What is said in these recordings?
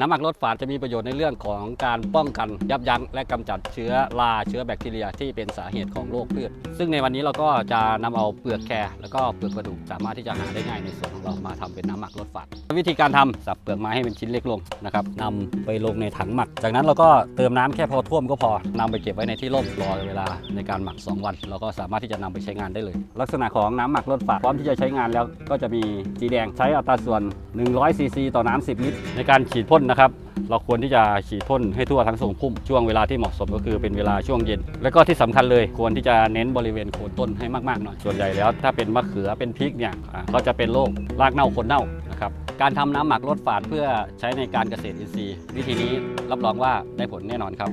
น้ำหมักลดฝาดจะมีประโยชน์ในเรื่องของการป้องกันยับยั้งและกำจัดเชื้อราเชื้อแบคทีเรียที่เป็นสาเหตุของโรคพืช ซึ่งในวันนี้เราก็จะนำเอาเปลือกแครแล้วก็เปลือกกระดูกสามารถที่จะหาได้ง่ายในส่วนของเรามาทำเป็นน้ำหมักลดฝาดวิธีการทำสับเปลือกไม้ให้เป็นชิ้นเล็กลงนะครับนำไปลงในถังหมัก จากนั้นเราก็เติมน้ำแค่พอท่วมก็พอนำไปเก็บไว้ในที่ร่มรอเวลาในการหมัก 2 วัน เราก็สามารถที่จะนำไปใช้งานได้เลย ลักษณะของน้ำหมักลดฝาดพร้อมที่จะใช้งานแล้วก็จะมีสีแดงใช้อัตราส่วน100ซีซีต่อน้ำ10 ลิตร ในการฉีดพ่นนะครับ เราควรที่จะฉีดพ่นให้ทั่วทั้งทรงพุ่มช่วงเวลาที่เหมาะสมก็คือเป็นเวลาช่วงเย็น แล้วก็ที่สำคัญเลยควรที่จะเน้นบริเวณโคนต้นให้มากๆหน่อยส่วนใหญ่แล้ว ถ้าเป็นมะเขือเป็นพริกเนี่ยอ่าก็จะเป็นโรครากเน่าคนเน่านะครับการทำน้ำหมักลดฝาดเพื่อใช้ในการเกษตรอินทรีย์ วิธีนี้รับรองว่าได้ผลแน่นอนครับ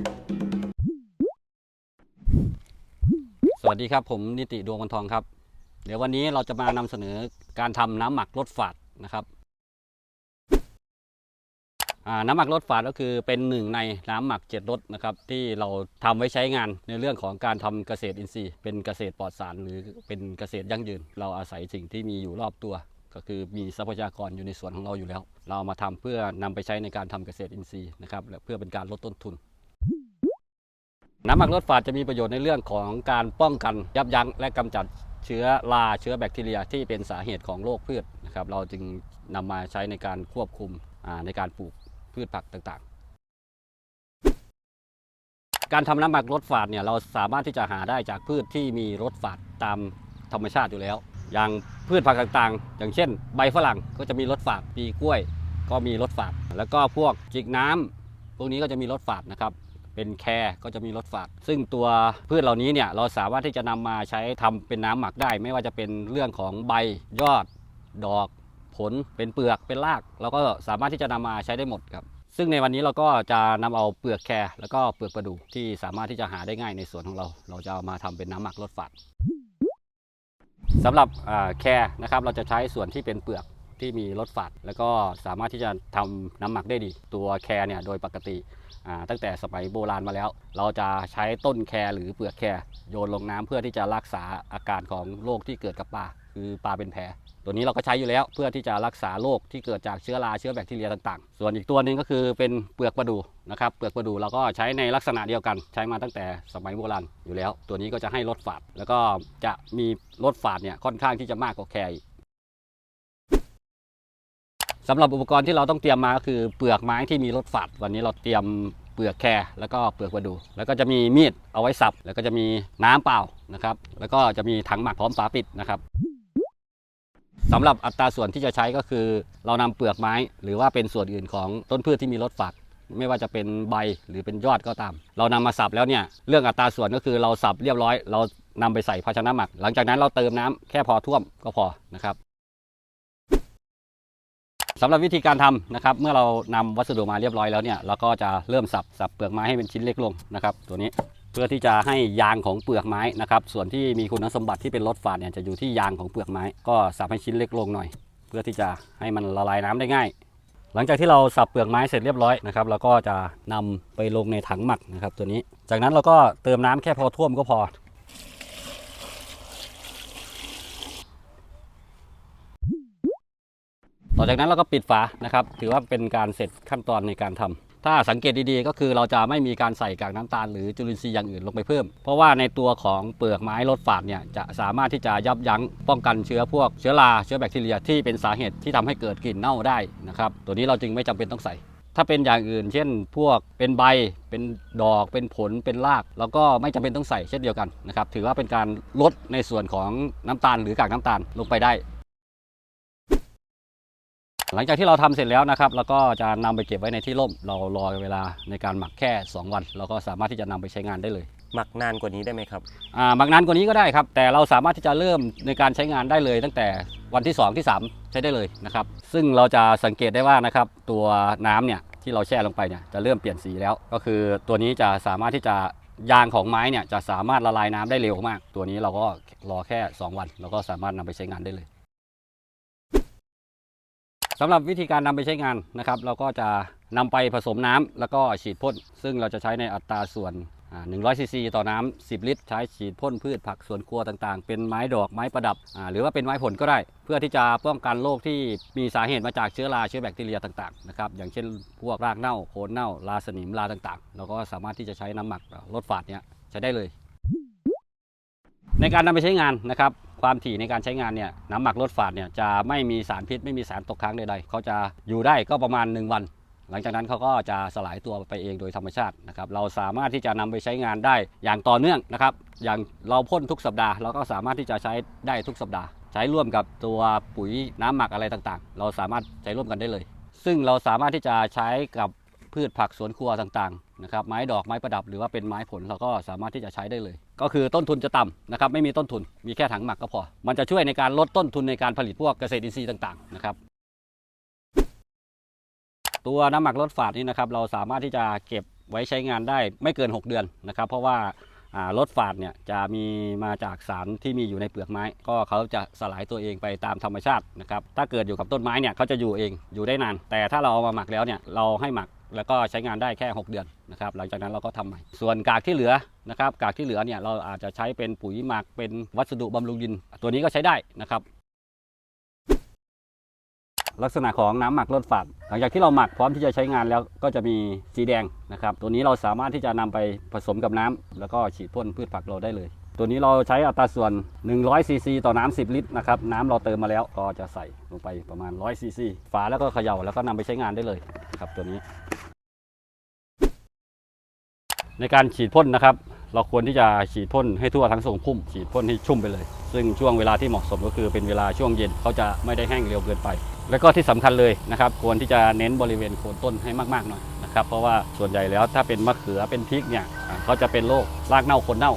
สวัสดีครับผมนิติดวงวันทองครับ เดี๋ยววันนี้เราจะมานำเสนอการทำน้ำหมักลดฝาดนะครับ น้ำหมักลดฝาดก็คือเป็นหนึ่งในน้ำหมักเจ็ดรสนะครับที่เราทำไว้ใช้งานในเรื่องของการทำเกษตรอินทรีย์ เป็นเกษตรปลอดสารหรือเป็นเกษตรยั่งยืน เราอาศัยสิ่งที่มีอยู่รอบตัว ก็คือมีทรัพยากรอยู่ในสวนของเราอยู่แล้ว เราเอามาทำเพื่อนำไปใช้ในการทำเกษตรอินทรีย์นะครับและเพื่อเป็นการลดต้นทุนน้ำหมักลดฝาดจะมีประโยชน์ในเรื่องของการป้องกันยับยั้งและกำจัดเชื้อราเชื้อแบคทีเรียที่เป็นสาเหตุของโรคพืชนะครับเราจึงนำมาใช้ในการควบคุมในการปลูก พืชผักต่างๆ การทำน้ำหมักลดฝาดเนี่ยเราสามารถที่จะหาได้จากพืชที่มีรสฝาดตามธรรมชาติอยู่แล้ว อย่างพืชผักต่างๆ อย่างเช่น ใบฝรั่งก็จะมีรสฝาดปีกล้วย ก็มีรสฝาด แล้วก็พวกจิกน้ำพวกนี้ก็จะมีรสฝาดนะครับเป็นแครก็จะมีรสฝาด ซึ่งตัวพืชเหล่านี้เนี่ยเราสามารถที่จะนำมาใช้ทำเป็นน้ำหมักได้ ไม่ว่าจะเป็นเรื่องของใบยอดดอก ผลเป็นเปลือกเป็นราก เราก็สามารถที่จะนำมาใช้ได้หมดครับ ซึ่งในวันนี้เราก็จะนำเอาเปลือกแครแล้วก็เปลือกประดูที่สามารถที่จะหาได้ง่ายในสวนของเรา เราจะเอามาทำเป็นน้ำหมักลดฝาดสำหรับแครนะครับเราจะใช้ส่วนที่เป็นเปลือกที่มีรสฝาดแล้วก็สามารถที่จะทำน้ำหมักได้ดี ตัวแครเนี่ยโดยปกติตั้งแต่สมัยโบราณมาแล้ว เราจะใช้ต้นแครหรือเปลือกแครโยนลงน้ำเพื่อที่จะรักษาอาการของโรคที่เกิดกับปลา คือปลาเป็นแผลตัวนี้เราก็ใช้อยู่แล้วเพื่อที่จะรักษาโรคที่เกิดจากเชื้อราเชื้อแบคทีเรียต่างๆ ส่วนอีกตัวหนึ่งก็คือเป็นเปลือกประดูนะครับเปลือกประดูเราก็ใช้ในลักษณะเดียวกันใช้มาตั้งแต่สมัยโบราณอยู่แล้ว ตัวนี้ก็จะให้ลดฝาด แล้วก็จะมีลดฝาดเนี่ยค่อนข้างที่จะมากกว่าแครอีกสำหรับอุปกรณ์ที่เราต้องเตรียมมาก็คือเปลือกไม้ที่มีรสฝาดวันนี้เราเตรียมเปลือกแคร์แล้วก็เปลือกประดู แล้วก็จะมีมีดเอาไว้สับ แล้วก็จะมีน้ำเปล่านะครับ แล้วก็จะมีถังหมักพร้อมฝาปิดนะครับ สำหรับอัตราส่วนที่จะใช้ก็คือ เรานำเปลือกไม้ หรือว่าเป็นส่วนอื่นของต้นพืชที่มีรสฝาดไม่ว่าจะเป็นใบหรือเป็นยอดก็ตาม เรานำมาสับแล้วเนี่ยเรื่องอัตราส่วนก็คือเราสับเรียบร้อย เรานำไปใส่ภาชนะหมัก หลังจากนั้นเราเติมน้ำแค่พอท่วมก็พอนะครับสำหรับวิธีการทำนะครับ เมื่อเรานำวัสดุมาเรียบร้อยแล้วเนี่ยเราก็จะเริ่มสับสับเปลือกไม้ให้เป็นชิ้นเล็กลงนะครับ ตัวนี้ พื่อที่จะให้ยางของเปลือกไม้นะครับ ส่วนที่มีคุณสมบัติที่เป็นรสฝาดเนี่ยจะอยู่ที่ยางของเปลือกไม้ ก็สับให้ชิ้นเล็กลงหน่อย เพื่อที่จะให้มันละลายน้ำได้ง่าย หลังจากที่เราสับเปลือกไม้เสร็จเรียบร้อยนะครับเราก็จะนำไปลงในถังหมักนะครับ ตัวนี้ จากนั้นเราก็เติมน้ำแค่พอท่วมก็พอต่อจากนั้นเราก็ปิดฝานะครับ ถือว่าเป็นการเสร็จขั้นตอนในการทำ ถ้าสังเกตดีๆ ก็คือเราจะไม่มีการใส่กากน้ำตาลหรือจุลินทรีย์อย่างอื่นลงไปเพิ่ม เพราะว่าในตัวของเปลือกไม้ลดฝาดเนี่ยจะสามารถที่จะยับยั้งป้องกันเชื้อพวกเชื้อราเชื้อแบคทีเรียที่เป็นสาเหตุที่ทำให้เกิดกลิ่นเน่าได้นะครับตัวนี้เราจึงไม่จำเป็นต้องใส่ถ้าเป็นอย่างอื่น เช่น พวกเป็นใบ เป็นดอก เป็นผล เป็นราก แล้วก็ไม่จำเป็นต้องใส่เช่นเดียวกันนะครับ ถือว่าเป็นการลดในส่วนของน้ำตาลหรือกากน้ำตาลลงไปได้ หลังจากที่เราทำเสร็จแล้วนะครับเราก็จะนำไปเก็บไว้ในที่ร่ม เรารอเวลาในการหมักแค่ 2 วัน เราก็สามารถที่จะนำไปใช้งานได้เลย หมักนานกว่านี้ได้ไหมครับอ่าหมักนานกว่านี้ก็ได้ครับ แต่เราสามารถที่จะเริ่มในการใช้งานได้เลย ตั้งแต่วันที่ 2 ที่ 3 ใช้ได้เลยนะครับ ซึ่งเราจะสังเกตได้ว่านะครับตัวน้ำเนี่ยที่เราแช่ลงไปเนี่ยจะเริ่มเปลี่ยนสีแล้ว ก็คือตัวนี้จะสามารถที่จะยางของไม้เนี่ยจะสามารถละลายน้ำได้เร็วมาก ตัวนี้เราก็รอแค่ 2 วันเราก็สามารถนำไปใช้งานได้เลย สำหรับวิธีการนำไปใช้งานนะครับ เราก็จะนำไปผสมน้ำแล้วก็ฉีดพ่น ซึ่งเราจะใช้ในอัตราส่วนอ่า100 ซีซีต่อน้ำ 10 ลิตร ใช้ฉีดพ่นพืชผักสวนครัวต่างๆ เป็นไม้ดอกไม้ประดับ หรือว่าเป็นไม้ผลก็ได้ เพื่อที่จะป้องกันโรคที่มีสาเหตุมาจากเชื้อราเชื้อแบคทีเรียต่างๆนะครับอย่างเช่นพวกรากเน่าโคนเน่าราสนิมราต่างๆ เราก็สามารถที่จะใช้น้ำหมักลดฝาดเนี้ยใช้ได้เลย ในการนำไปใช้งานนะครับ ความถี่ในการใช้งานเนี่ยน้ำหมักลดฝาดเนี่ยจะไม่มีสารพิษไม่มีสารตกค้างใดๆเขาจะอยู่ได้ก็ประมาณ 1 วัน หลังจากนั้นเขาก็จะสลายตัวไปเองโดยธรรมชาตินะครับเราสามารถที่จะนำไปใช้งานได้อย่างต่อเนื่องนะครับอย่างเราพ่นทุกสัปดาห์เราก็สามารถที่จะใช้ได้ทุกสัปดาห์ ใช้ร่วมกับตัวปุ๋ยน้ำหมักอะไรต่างๆ เราสามารถใช้ร่วมกันได้เลย ซึ่งเราสามารถที่จะใช้กับ พืชผักสวนครัวต่างๆนะครับไม้ดอกไม้ประดับหรือว่าเป็นไม้ผลเราก็สามารถที่จะใช้ได้เลย ก็คือต้นทุนจะต่ำนะครับไม่มีต้นทุนมีแค่ถังหมักก็พอ มันจะช่วยในการลดต้นทุนในการผลิตพวกเกษตรอินทรีย์ต่างๆนะครับตัวน้ำหมักลดฝาดนี่นะครับเราสามารถที่จะเก็บไว้ใช้งานได้ไม่เกิน 6 เดือนนะครับเพราะว่าอ่ารถฝาดเนี่ยจะมีมาจากสารที่มีอยู่ในเปลือกไม้ ก็เขาจะสลายตัวเองไปตามธรรมชาตินะครับถ้าเกิดอยู่กับต้นไม้เนี่ยเขาจะอยู่เองอยู่ได้นาน แต่ถ้าเราเอามาหมักแล้วเนี่ยเราให้หมัก แล้วก็ใช้งานได้แค่ 6 เดือนนะครับหลังจากนั้นเราก็ทำใหม่ ส่วนกากที่เหลือนะครับกากที่เหลือเนี่ยเราอาจจะใช้เป็นปุ๋ยหมักเป็นวัสดุบำรุงดิน ตัวนี้ก็ใช้ได้นะครับ ลักษณะของน้ำหมักลดฝาดหลังจากที่เราหมักพร้อมที่จะใช้งานแล้วก็จะมีสีแดงนะครับ ตัวนี้เราสามารถที่จะนำไปผสมกับน้ำแล้วก็ฉีดพ่นพืชผักเราได้เลย ตัวนี้เราใช้อัตราส่วน 100ซีซีต่อน้ำ10 ลิตรนะครับน้ำเราเติมมาแล้วก็จะใส่ลงไปประมาณ100ซีซีฝาแล้วก็เขย่าแล้วก็นำไปใช้งานได้เลยครับตัวนี้ ในการฉีดพ่นนะครับ เราควรที่จะฉีดพ่นให้ทั่วทั้งทรงพุ่ม ฉีดพ่นให้ชุ่มไปเลย ซึ่งช่วงเวลาที่เหมาะสมก็คือเป็นเวลาช่วงเย็นเขาจะไม่ได้แห้งเร็วเกินไป แล้วก็ที่สำคัญเลยนะครับ ควรที่จะเน้นบริเวณโคนต้นให้มากๆหน่อยนะครับเพราะว่าส่วนใหญ่แล้วถ้าเป็นมะเขือเป็นพริกเนี่ยเขาจะเป็นโรครากเน่าโคนเน่า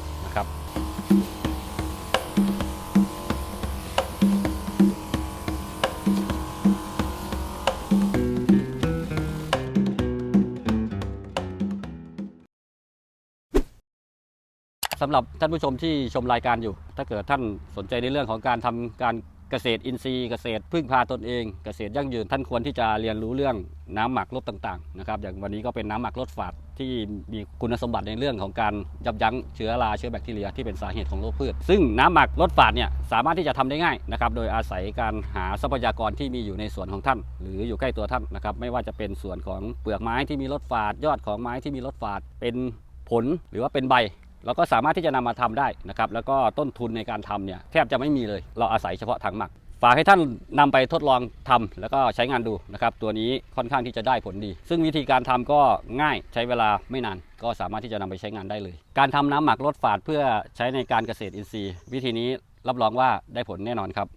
สำหรับท่านผู้ชมที่ชมรายการอยู่ ถ้าเกิดท่านสนใจในเรื่องของการทำการเกษตรอินทรีย์เกษตรพึ่งพาตนเอง เกษตรยั่งยืนท่านควรที่จะเรียนรู้เรื่องน้ำหมักลดต่างๆนะครับอย่างวันนี้ก็เป็นน้ำหมักลดฝาดที่มีคุณสมบัติในเรื่องของการยับยั้งเชื้อราเชื้อแบคทีเรียที่เป็นสาเหตุของโรคพืช ซึ่งน้ำหมักลดฝาดเนี่ยสามารถที่จะทำได้ง่ายนะครับโดยอาศัยการหาทรัพยากรที่มีอยู่ในสวนของท่าน หรืออยู่ใกล้ตัวท่านนะครับไม่ว่าจะเป็นส่วนของเปลือกไม้ที่มีลดฝาดยอดของไม้ที่มีลดฝาดเป็นผลหรือว่าเป็นใบ เราก็สามารถที่จะนำมาทำได้นะครับแล้วก็ต้นทุนในการทำเนี่ยแทบจะไม่มีเลย เราอาศัยเฉพาะถังหมัก ฝากให้ท่านนำไปทดลองทำแล้วก็ใช้งานดูนะครับตัวนี้ค่อนข้างที่จะได้ผลดี ซึ่งวิธีการทำก็ง่ายใช้เวลาไม่นาน ก็สามารถที่จะนำไปใช้งานได้เลย การทำน้ำหมักลดฝาดเพื่อใช้ในการเกษตรอินทรีย์ วิธีนี้รับรองว่าได้ผลแน่นอนครับ